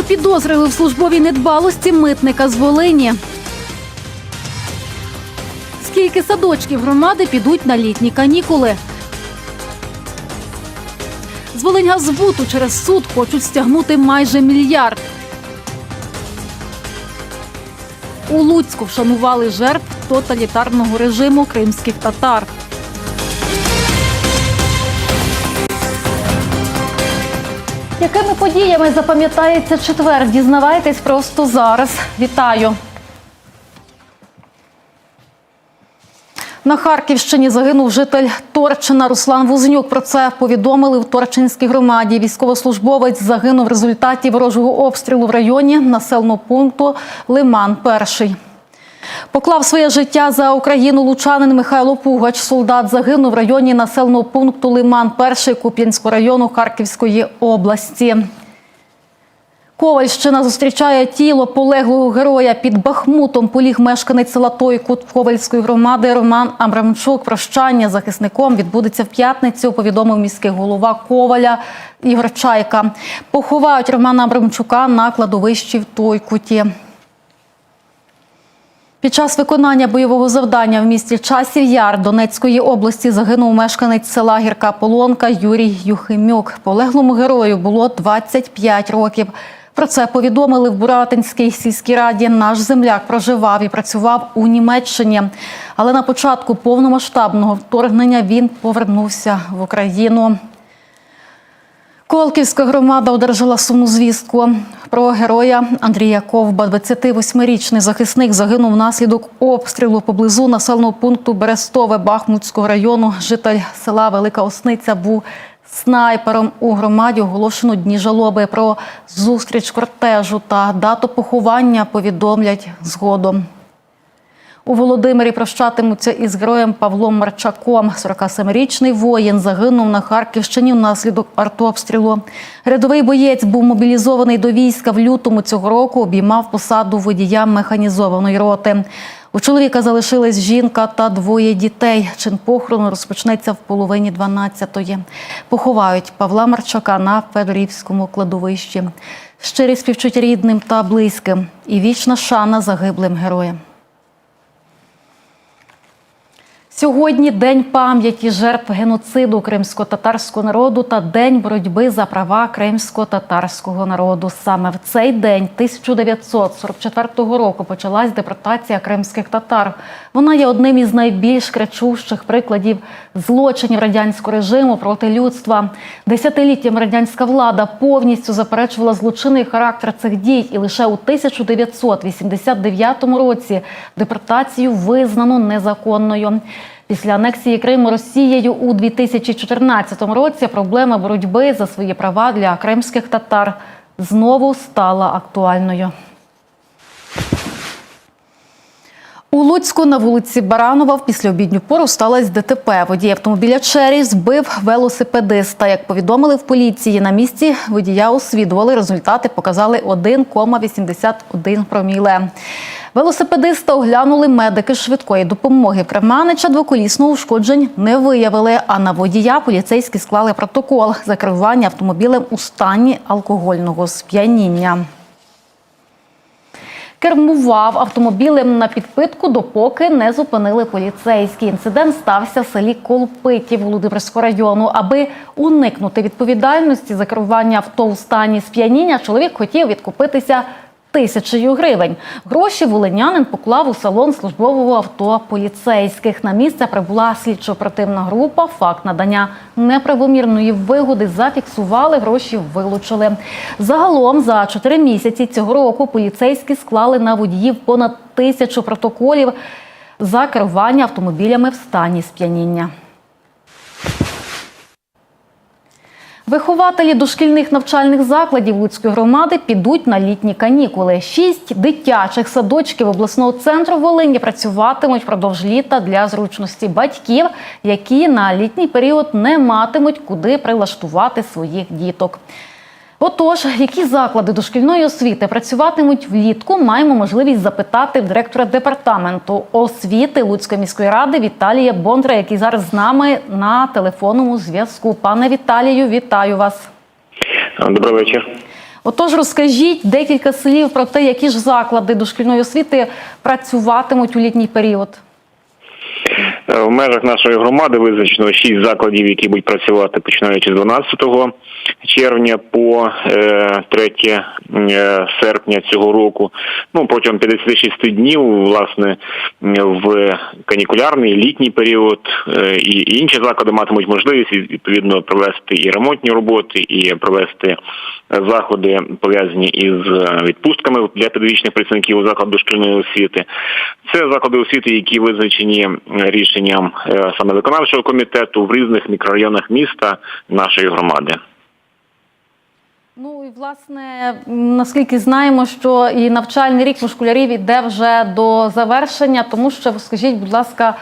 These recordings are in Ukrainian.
Запідозрили в службовій недбалості митника з Волині. Скільки садочків громади підуть на літні канікули? З Волиньгазбуту через суд хочуть стягнути майже мільярд. У Луцьку вшанували жертв тоталітарного режиму кримських татар. Якими подіями запам'ятається четвер? Дізнавайтесь просто зараз. Вітаю. На Харківщині загинув житель Торчина Руслан Вузнюк. Про це повідомили в Торчинській громаді. Військовослужбовець загинув в результаті ворожого обстрілу в районі населеного пункту Лиман Перший. Поклав своє життя за Україну лучанин Михайло Пугач. Солдат загинув в районі населеного пункту Лиман Перший Куп'янського району Харківської області. Ковальщина зустрічає тіло полеглого героя під Бахмутом. Поліг мешканець села Тойкут Ковальської громади Роман Абрамчук. Прощання захисником відбудеться в п'ятницю. Повідомив міський голова Коваля Ігор Чайка. Поховають Романа Абрамчука на кладовищі в Тойкуті. Під час виконання бойового завдання в місті Часів Яр Донецької області загинув мешканець села Гірка Полонка Юрій Юхимюк. Полеглому герою було 25 років. Про це повідомили в Буратинській сільській раді. Наш земляк проживав і працював у Німеччині. Але на початку повномасштабного вторгнення він повернувся в Україну. Колківська громада одержала сумну звістку про героя Андрія Ковба. 28-річний захисник загинув внаслідок обстрілу поблизу населеного пункту Берестове Бахмутського району. Житель села Велика Осниця був снайпером у громаді. Оголошено дні жалоби про зустріч кортежу та дату поховання повідомлять згодом. У Володимирі прощатимуться із героєм Павлом Марчаком. 47-річний воїн загинув на Харківщині внаслідок артобстрілу. Рядовий боєць був мобілізований до війська в лютому цього року. Обіймав посаду водія механізованої роти. У чоловіка залишилась жінка та двоє дітей. Чин похорону розпочнеться в половині 12-ї. Поховають Павла Марчака на Федорівському кладовищі. Щирі співчуття рідним та близьким і вічна шана загиблим героям. Сьогодні день пам'яті жертв геноциду кримсько-татарського народу та день боротьби за права кримсько-татарського народу. Саме в цей день 1944 року почалась депортація кримських татар. Вона є одним із найбільш кричущих прикладів злочинів радянського режиму проти людства. Десятиліттям радянська влада повністю заперечувала злочинний характер цих дій, і лише у 1989 році депортацію визнано незаконною. Після анексії Криму Росією у 2014 році проблема боротьби за свої права для кримських татар знову стала актуальною. У Луцьку на вулиці Баранова в післяобідню пору сталося ДТП. Водій автомобіля Чері збив велосипедиста. Як повідомили в поліції, на місці водія освідували. Результати показали 1,81 проміле. Велосипедиста оглянули медики швидкої допомоги. В двоколісного ушкоджень не виявили. А на водія поліцейські склали протокол за керування автомобілем у стані алкогольного сп'яніння. Кермував автомобілем на підпитку, допоки не зупинили поліцейські. Інцидент стався в селі Колпитів Володимирського району. Аби уникнути відповідальності за керування авто у стані сп'яніння, чоловік хотів відкупитися тисячею гривень. Гроші волинянин поклав у салон службового авто поліцейських. На місце прибула слідчо-оперативна група. Факт надання неправомірної вигоди зафіксували, гроші вилучили. Загалом за чотири місяці цього року поліцейські склали на водіїв понад тисячу протоколів за керування автомобілями в стані сп'яніння. Вихователі дошкільних навчальних закладів Луцької громади підуть на літні канікули. Шість дитячих садочків обласного центру Волині працюватимуть впродовж літа для зручності батьків, які на літній період не матимуть куди прилаштувати своїх діток. Отож, які заклади дошкільної освіти працюватимуть влітку, маємо можливість запитати в директора департаменту освіти Луцької міської ради Віталія Бондра, який зараз з нами на телефонному зв'язку. Пане Віталію, вітаю вас. Добрий вечір. Отож, розкажіть декілька слів про те, які ж заклади дошкільної освіти працюватимуть у літній період. Е, В межах нашої громади визначено шість закладів, які будуть працювати починаючи з 12 червня по е, 3 е, серпня цього року. Ну протягом 56 днів, власне, в канікулярний літній період е, і інші заклади матимуть можливість відповідно провести і ремонтні роботи, і провести заходи пов'язані із е, відпустками для педагогічних працівників закладу дошкільної освіти. Це заклади освіти, які визначені е, рішенням е, саме виконавчого комітету в різних мікрорайонах міста нашої громади. Ну і власне, наскільки знаємо, що і навчальний рік у школярів іде вже до завершення, тому що скажіть, будь ласка,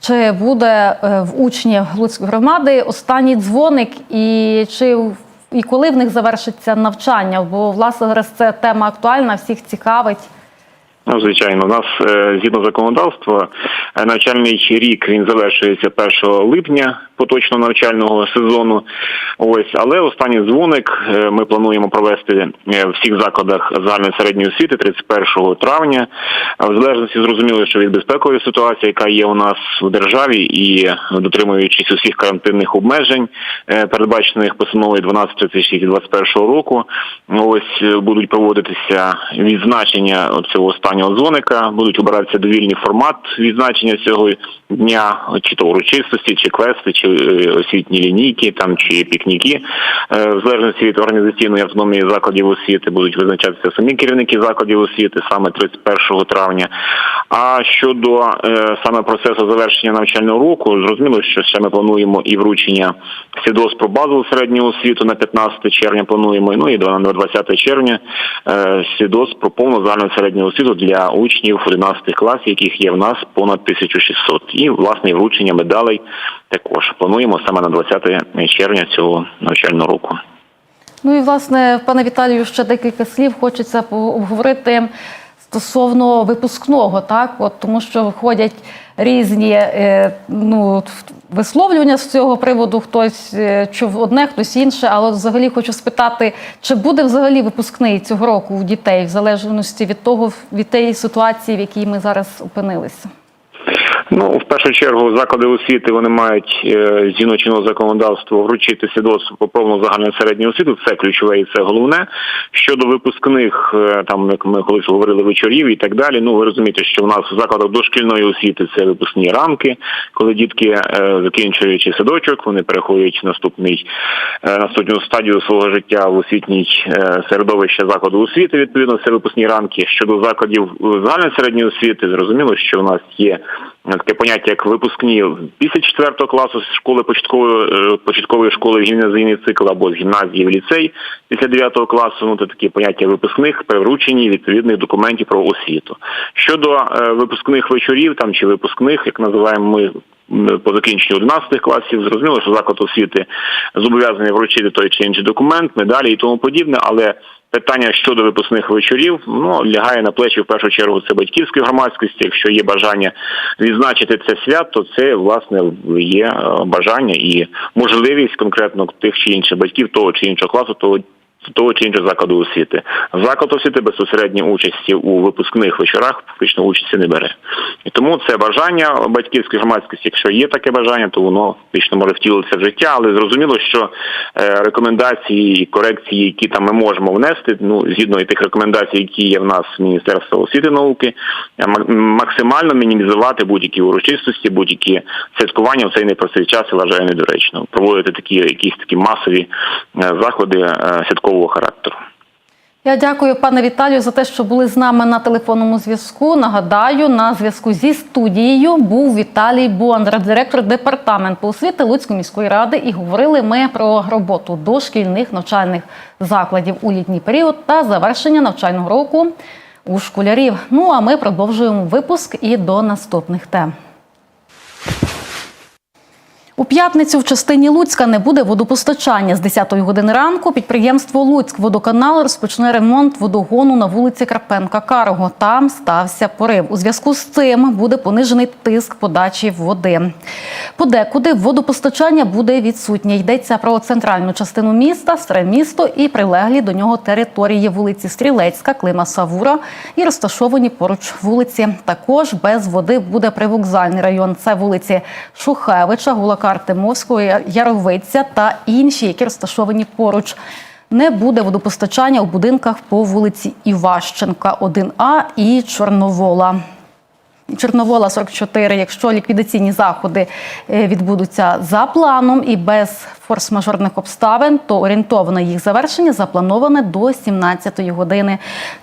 чи буде е, в учнів Луцької громади останній дзвоник, і чи і коли в них завершиться навчання? Бо власне зараз це тема актуальна, всіх цікавить. Ну, звичайно, у нас е, згідно законодавства е, навчальний рік він завершується 1 липня поточного навчального сезону. Ось, але останній дзвоник е, ми плануємо провести в всіх закладах загальної середньої освіти 31 травня. В залежності зрозуміло, що від безпекової ситуації, яка є у нас в державі, і дотримуючись усіх карантинних обмежень, передбачених постановою 12.36.21 року, ось будуть проводитися відзначення цього останнього дзвоника, будуть обиратися довільний формат відзначення цього дня, чи то урочистості, чи квести, чи е, освітні лінійки, там чи пікніки. Е, В залежності від організаційної автономії закладів освіти будуть визначатися самі керівники закладів освіти саме 31 травня. А щодо е, саме процесу завершення навчального року, зрозуміло, що ще ми плануємо і вручення свідоцтв про базову середню освіту на 15 червня. Плануємо ну і на 20 червня свідоцтв про повну загальну середню освіту для учнів 11 класів, яких є в нас понад 1600. І власне вручення медалей також плануємо саме на 20 червня цього навчального року. Ну і власне, пане Віталію, ще декілька слів хочеться обговорити стосовно випускного, так от тому, що виходять різні е, ну висловлювання з цього приводу. Хтось е, чув одне, хтось інше. Але взагалі хочу спитати, чи буде взагалі випускний цього року у дітей, в залежності від того, від тієї ситуації, в якій ми зараз опинилися. Ну, в першу чергу, заклади освіти вони мають е, згідно законодавства вручити свідоцтво про повну загальну середню освіту. Це ключове і це головне. Щодо випускних, е, там як ми колись говорили вечорів і так далі. Ну ви розумієте, що в нас в закладах дошкільної освіти це випускні рамки, коли дітки, е, закінчуючи садочок, вони переходять наступний наступну стадію свого життя в освітній середовище закладу освіти. Відповідно, це випускні рамки. Щодо закладів загальної середньої освіти, зрозуміло, що в нас є таке поняття, як випускні після 4 класу з школи початкової е, початкової школи в гімназійний цикл або з гімназії в ліцей після 9 класу. Ну це такі поняття випускних при врученні відповідних документів про освіту. Щодо е, випускних вечорів там чи випускних, як називаємо ми. По закінченню 11 класів зрозуміло, що заклад освіти зобов'язаний вручити той чи інший документ, медалі і тому подібне, але Питання щодо випускних вечорів ну лягає на плечі в першу чергу це батьківської громадськості. Якщо є бажання відзначити це свято, це власне є е, бажання і можливість конкретно тих чи інших батьків того чи іншого класу, того того чи іншого закладу освіти. Заклад освіти безпосередньо участі у випускних вечорах фактично участі не бере. І тому це бажання батьківської громадськості. Якщо є таке бажання, то воно фактично може втілитися в життя. Але зрозуміло, що е, рекомендації і корекції, які там ми можемо внести, ну згідно і тих рекомендацій, які є в нас в Міністерства освіти і науки, е, максимально мінімізувати будь-які урочистості, будь-які святкування в цей непростий час я вважаю недоречно. Проводити такі якісь такі масові е, заходи е, святкового характеру. Я дякую, пане Віталію, за те, що були з нами на телефонному зв'язку. Нагадаю, на зв'язку зі студією був Віталій Бондар, директор департаменту освіти Луцької міської ради. І говорили ми про роботу дошкільних навчальних закладів у літній період та завершення навчального року у школярів. Ну а ми продовжуємо випуск і до наступних тем. У п'ятницю в частині Луцька не буде водопостачання. З 10-ї години ранку підприємство Луцьк-Водоканал розпочне ремонт водогону на вулиці Карпенка-Карого. Там стався порив. У зв'язку з цим буде понижений тиск подачі води. Подекуди водопостачання буде відсутнє. Йдеться про центральну частину міста, старе місто і прилеглі до нього території вулиці Стрілецька, Клима Савура і розташовані поруч вулиці. Також без води буде привокзальний район. Це вулиці Шухевича, Гулака Артемовського, Яровиця та інші, які розташовані поруч. Не буде водопостачання у будинках по вулиці Іващенка, 1А і Чорновола. Чорновола 44, якщо ліквідаційні заходи е, відбудуться за планом і без форс-мажорних обставин, то орієнтоване їх завершення заплановане до 17-ї години.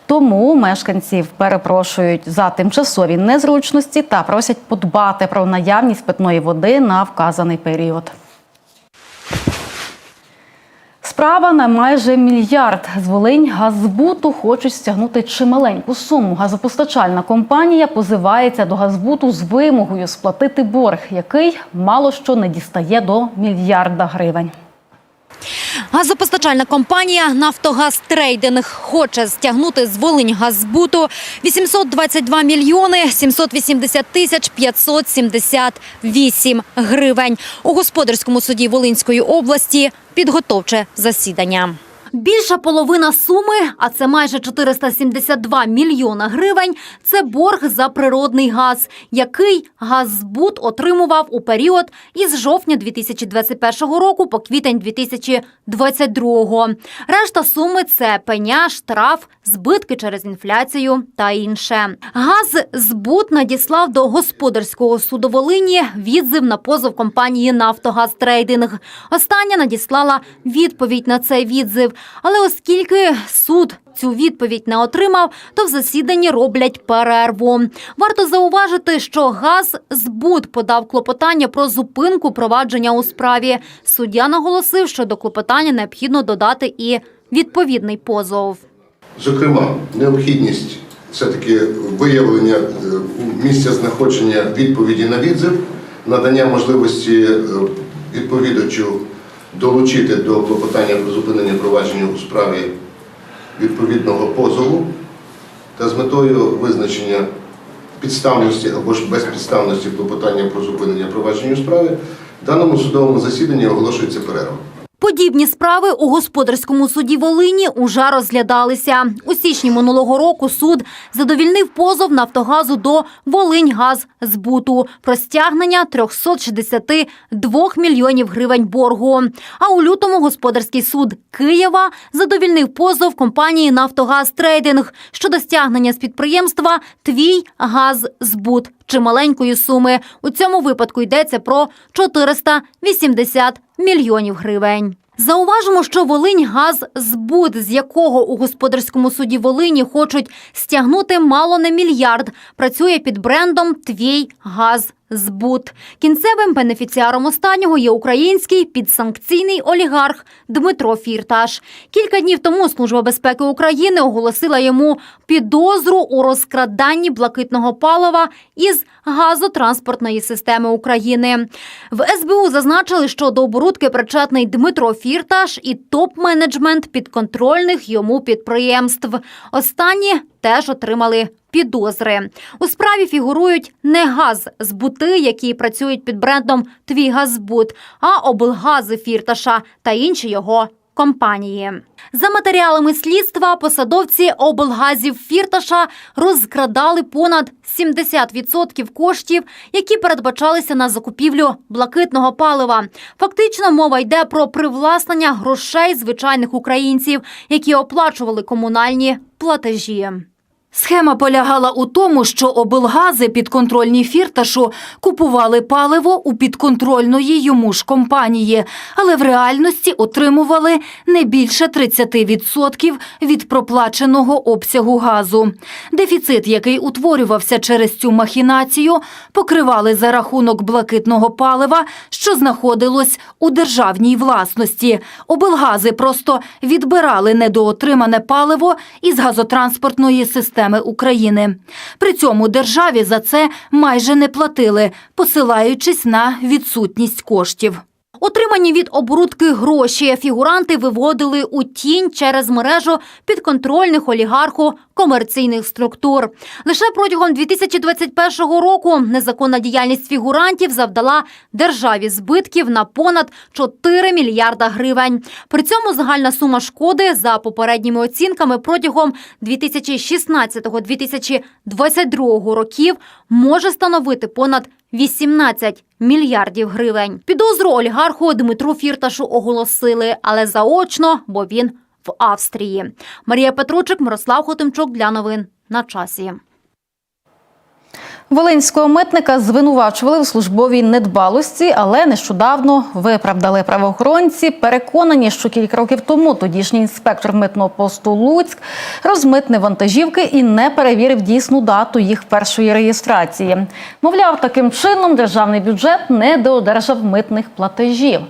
Тому мешканців перепрошують за тимчасові незручності та просять подбати про наявність питної води на вказаний період. Справа на майже мільярд. З Волинь Газбуту хочуть стягнути чималеньку суму. Газопостачальна компанія позивається до Газбуту з вимогою сплатити борг, який мало що не дістає до мільярда гривень. Газопостачальна компанія «Нафтогаз Трейдинг» хоче стягнути з Волинь Газбуту 822 мільйони 780 тисяч 578 гривень. У господарському суді Волинської області підготовче засідання. Більша половина суми, а це майже 472 мільйона гривень, це борг за природний газ, який Газбуд отримував у період із жовтня 2021 року по квітень 2022. Решта суми – це пеня, штраф, збитки через інфляцію та інше. Газзбуд надіслав до господарського суду Волині відзив на позов компанії «Нафтогаз Трейдинг». Остання надіслала відповідь на цей відзив. Але оскільки суд цю відповідь не отримав, то в засіданні роблять перерву. Варто зауважити, що Газзбуд подав клопотання про зупинку провадження у справі. Суддя наголосив, що до клопотання необхідно додати і відповідний позов. Зокрема, необхідність все-таки виявлення е, місця знаходження відповіді на відзив, надання можливості е, відповідачу долучити до клопотання про зупинення провадження у справі відповідного позову та з метою визначення підставності або ж безпідставності клопотання про зупинення провадження у справі в даному судовому засіданні оголошується перерва. Подібні справи у господарському суді Волині уже розглядалися. У січні минулого року суд задовільнив позов Нафтогазу до Волиньгаззбуту про стягнення 362 мільйонів гривень боргу. А у лютому господарський суд Києва задовільнив позов компанії Нафтогаз Трейдинг щодо стягнення з підприємства Твій Газзбут чималенької суми. У цьому випадку йдеться про 480 мільйонів гривень. Зауважимо, що Волинь газ збуд, з якого у господарському суді Волині хочуть стягнути мало не мільярд, працює під брендом Твій газ. Збут кінцевим бенефіціаром останнього є український підсанкційний олігарх Дмитро Фірташ. Кілька днів тому Служба безпеки України оголосила йому підозру у розкраданні блакитного палива із газотранспортної системи України. В СБУ зазначили, що до оборудки причетний Дмитро Фірташ і топ-менеджмент підконтрольних йому підприємств. Останні теж отримали підозри. У справі фігурують не газзбути, які працюють під брендом Твій Газбут, а облгази Фірташа та інші його компанії. За матеріалами слідства посадовці облгазів Фірташа розкрадали понад 70% коштів, які передбачалися на закупівлю блакитного палива. Фактично мова йде про привласнення грошей звичайних українців, які оплачували комунальні платежі. Схема полягала у тому, що облгази підконтрольні фірташу купували паливо у підконтрольної йому ж компанії, але в реальності отримували не більше 30% від проплаченого обсягу газу. Дефіцит, який утворювався через цю махінацію, покривали за рахунок блакитного палива, що знаходилось у державній власності. Облгази просто відбирали недоотримане паливо із газотранспортної системи України. При цьому державі за це майже не платили, посилаючись на відсутність коштів. Отримані від оборудки гроші фігуранти виводили у тінь через мережу підконтрольних олігарху комерційних структур. Лише протягом 2021 року незаконна діяльність фігурантів завдала державі збитків на понад 4 мільярда гривень. При цьому загальна сума шкоди за попередніми оцінками протягом 2016-2022 років може становити понад 18 мільярдів гривень. Підозру олігарху Дмитру Фірташу оголосили, але заочно, бо він в Австрії. Марія Петручик, Мирослав Хотимчук для новин на часі. Волинського митника звинувачували у службовій недбалості, але нещодавно виправдали правоохоронці. Переконані, що кілька років тому тодішній інспектор митного посту Луцьк розмитнив вантажівки і не перевірив дійсну дату їх першої реєстрації. Мовляв, таким чином державний бюджет не доодержав митних платежів.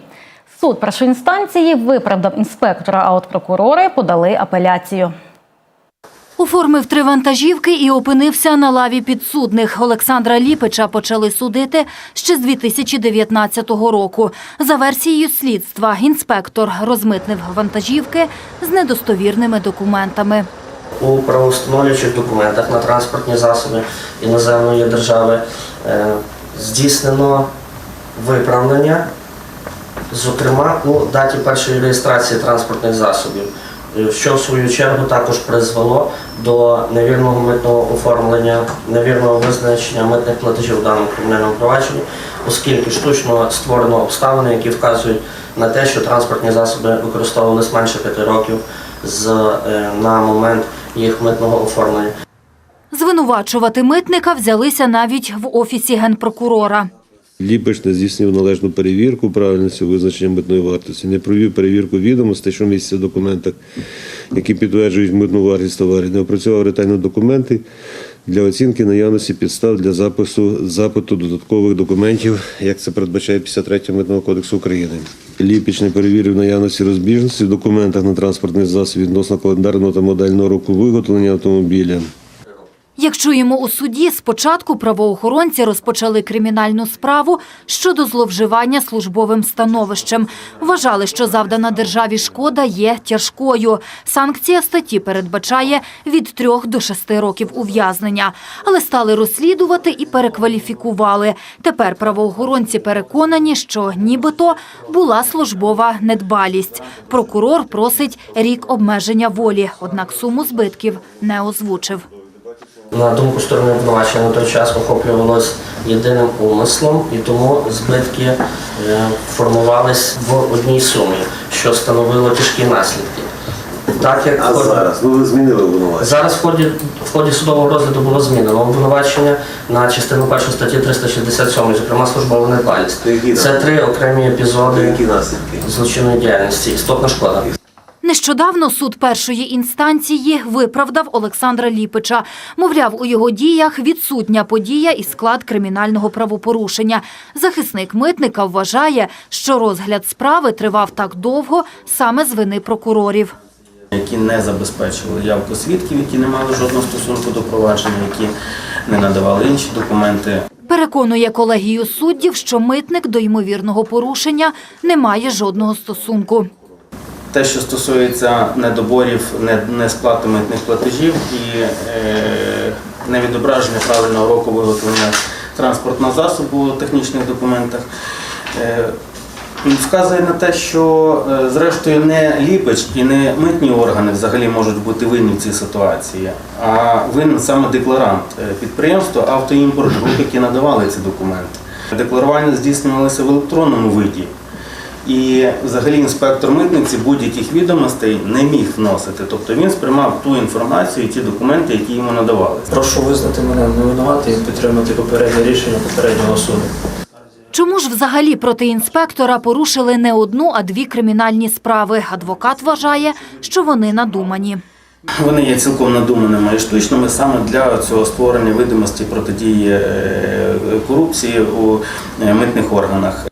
Суд першої інстанції виправдав інспектора, а от прокурори подали апеляцію. Оформив три вантажівки і опинився на лаві підсудних. Олександра Ліпича почали судити ще з 2019 року. За версією слідства, інспектор розмитнив вантажівки з недостовірними документами. У правоустановлюючих документах на транспортні засоби іноземної держави е, здійснено виправлення, зокрема у даті першої реєстрації транспортних засобів, що в свою чергу також призвело до невірного митного оформлення, невірного визначення митних платежів в даному кримінальному провадженні, оскільки штучно створено обставини, які вказують на те, що транспортні засоби використовувалися менше п'яти років з, е, на момент їх митного оформлення. Звинувачувати митника взялися навіть в офісі генпрокурора. Ліпиш не здійснив належну перевірку правильності визначення митної вартості, не провів перевірку відомостей, що містяться в документах, які підтверджують митну вартість товарів, не опрацював ретельно документи для оцінки наявності підстав для запису запиту додаткових документів, як це передбачає 53 митного кодексу України. Ліпіч не перевірив наявності розбіжності в документах на транспортний засіб відносно календарного та модельного року виготовлення автомобіля. Як чуємо у суді, спочатку правоохоронці розпочали кримінальну справу щодо зловживання службовим становищем. Вважали, що завдана державі шкода є тяжкою. Санкція статті передбачає від трьох до шести років ув'язнення. Але стали розслідувати і перекваліфікували. Тепер правоохоронці переконані, що нібито була службова недбалість. Прокурор просить рік обмеження волі, однак суму збитків не озвучив. На думку сторони обвинувачення на той час охоплювалось єдиним умислом, і тому збитки е, формувались в одній сумі, що становило тяжкі наслідки. Так як А зараз ну ви змінили обвинувачення. зараз в ході, в ході судового розгляду було змінено обвинувачення на частину першу статті 367, зокрема службова недбалість. Це три окремі епізоди злочинної діяльності. Істотна шкода. Нещодавно суд першої інстанції виправдав Олександра Ліпича. Мовляв, у його діях відсутня подія і склад кримінального правопорушення. Захисник митника вважає, що розгляд справи тривав так довго саме з вини прокурорів. які не забезпечували явку свідків, які не мали жодного стосунку до провадження, які не надавали інші документи. Переконує колегію суддів, що митник до ймовірного порушення не має жодного стосунку. Те, що стосується недоборів, несплати митних платежів і е, невідображення правильного року виготовлення транспортного засобу у технічних документах, е, вказує на те, що е, зрештою не ліпич і не митні органи взагалі можуть бути винні в цій ситуації, а винен саме декларант підприємство «Автоімпорт Груп», які надавали ці документи. Декларування здійснювалося в електронному виді. І взагалі інспектор митниці будь-яких відомостей не міг вносити. Тобто він сприймав ту інформацію і ті документи, які йому надавали. Прошу визнати мене невинуватим і підтримати попереднє рішення попереднього суду. Чому ж взагалі проти інспектора порушили не одну, а дві кримінальні справи? Адвокат вважає, що вони надумані. Вони є цілком надуманими і штучними саме для цього створення видимості протидії е, корупції у е, митних органах.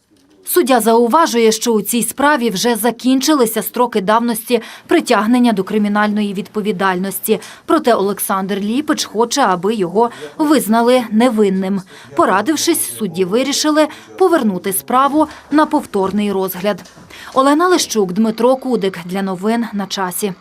Суддя зауважує, що у цій справі вже закінчилися строки давності притягнення до кримінальної відповідальності. Проте Олександр Ліпич хоче, аби його визнали невинним. Порадившись, судді вирішили повернути справу на повторний розгляд. Олена Лещук, Дмитро Кудик для новин на часі.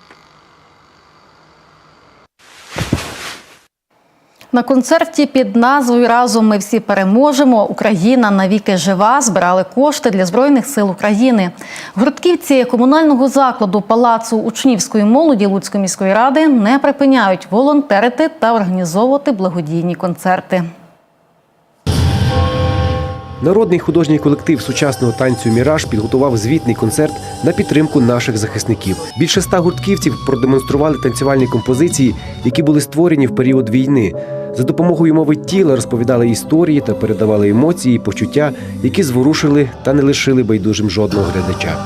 На концерті під назвою Разом ми всі переможемо. Україна навіки жива збирали кошти для збройних сил України. Гуртківці комунального закладу Палацу учнівської молоді Луцької міської ради не припиняють волонтерити та організовувати благодійні концерти. Народний художній колектив сучасного танцю Міраж підготував звітний концерт на підтримку наших захисників. Більше ста гуртківців продемонстрували танцювальні композиції, які були створені в період війни. За допомогою мови тіла розповідали історії та передавали емоції, і почуття, які зворушили та не лишили байдужим жодного глядача.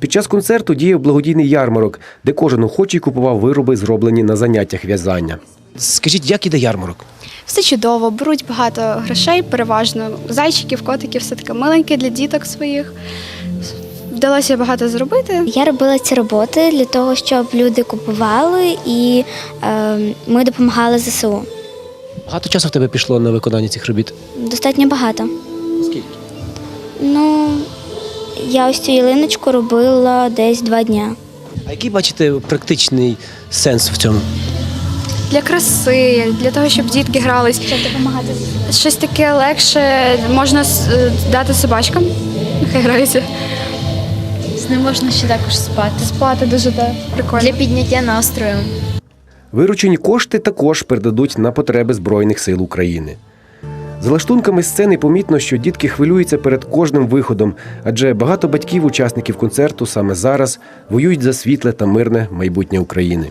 Під час концерту діяв благодійний ярмарок, де кожен охочий купував вироби, зроблені на заняттях в'язання. Скажіть, як іде ярмарок? Все чудово, беруть багато грошей, переважно зайчиків, котиків, все таке миленьке для діток своїх. Вдалося багато зробити. Я робила ці роботи для того, щоб люди купували і е, ми допомагали ЗСУ. Багато часу в тебе пішло на виконання цих робіт. Достатньо багато. Скільки? Ну, я ось цю ялиночку робила десь два дня. А який бачите практичний сенс в цьому? Для краси, для того, щоб дітки грались. Щоб допомагати Щось таке легше можна с- е, дати собачкам. Нехай граються. З ним можна ще також спати. Спати дуже да, прикольно. Для підняття настрою. Виручені кошти також передадуть на потреби Збройних сил України. За лаштунками сцени помітно, що дітки хвилюються перед кожним виходом, адже багато батьків, учасників концерту саме зараз воюють за світле та мирне майбутнє України.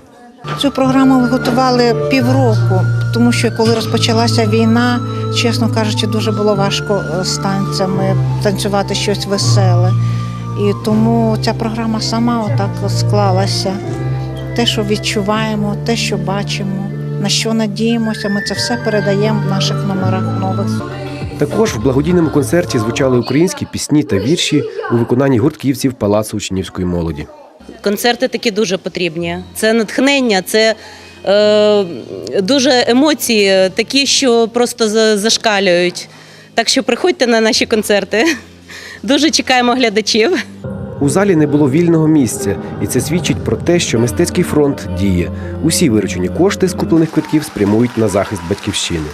Цю програму ми готували півроку, тому що коли розпочалася війна, чесно кажучи, дуже було важко е, з танцями танцювати щось веселе. І тому ця програма сама отак склалася. Те, що відчуваємо, те, що бачимо, на що надіємося, ми це все передаємо в наших номерах нових. Також в благодійному концерті звучали українські пісні та вірші у виконанні гуртківців Палацу учнівської молоді. Концерти такі дуже потрібні. Це натхнення, це е, дуже емоції, такі, що просто зашкалюють. Так що приходьте на наші концерти. Дуже чекаємо глядачів. У залі не було вільного місця, і це свідчить про те, що мистецький фронт діє. Усі виручені кошти з куплених квитків спрямують на захист батьківщини.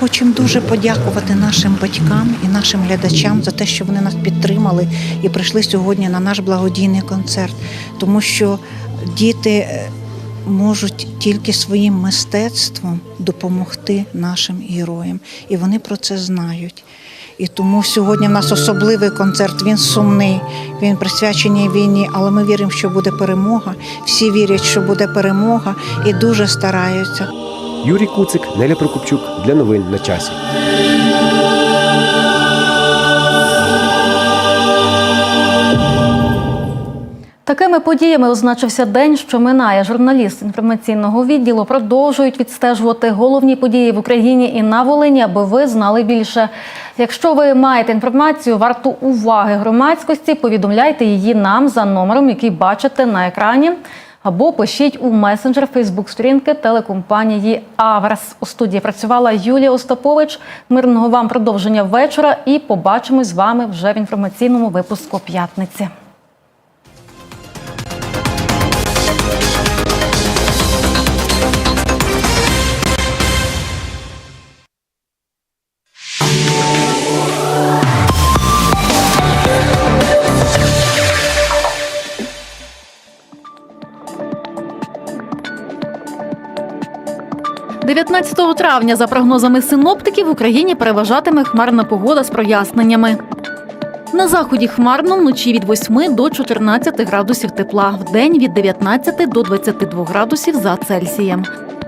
Хочемо дуже подякувати нашим батькам і нашим глядачам за те, що вони нас підтримали і прийшли сьогодні на наш благодійний концерт, тому що діти е, можуть тільки своїм мистецтвом допомогти нашим героям, і вони про це знають. І тому сьогодні в нас особливий концерт. Він сумний, він присвячений війні, але ми віримо, що буде перемога. Всі вірять, що буде перемога, і дуже стараються. Юрій Куцик, Неля Прокопчук для новин на часі. Такими подіями означився день, що минає. Журналісти інформаційного відділу продовжують відстежувати головні події в Україні і на Волині, аби ви знали більше. Якщо ви маєте інформацію, варту уваги громадськості, повідомляйте її нам за номером, який бачите на екрані. Або пишіть у месенджер Фейсбук-сторінки телекомпанії Аврас. У студії працювала Юлія Остапович. Мирного вам продовження вечора і побачимось з вами вже в інформаційному випуску п'ятниці. – 19 травня, за прогнозами синоптиків, в Україні переважатиме хмарна погода з проясненнями. На заході хмарно вночі від 8 до 14 градусів тепла, в день від 19 до 22 градусів за Цельсієм.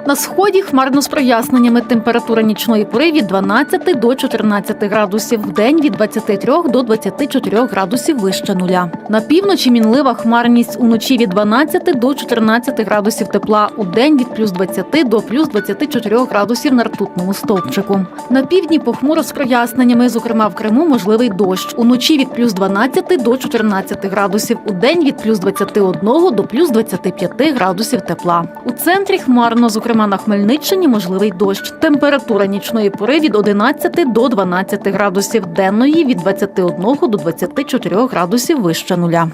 На сході хмарно з проясненнями. Температура нічної пори від 12 до 14 градусів. В день від 23 до 24 градусів вище нуля. На півночі мінлива хмарність. Уночі від 12 до 14 градусів тепла. У день від плюс 20 до плюс 24 градусів на ртутному стовпчику. На півдні похмуро з проясненнями. Зокрема, в Криму можливий дощ. Уночі від плюс 12 до 14 градусів. У день від плюс 21 до плюс 25 градусів тепла. У центрі хмарно, зокрема на Хмельниччині, можливий дощ. Температура нічної пори від 11 до 12 градусів, денної від 21 до 24 градусів вище нуля.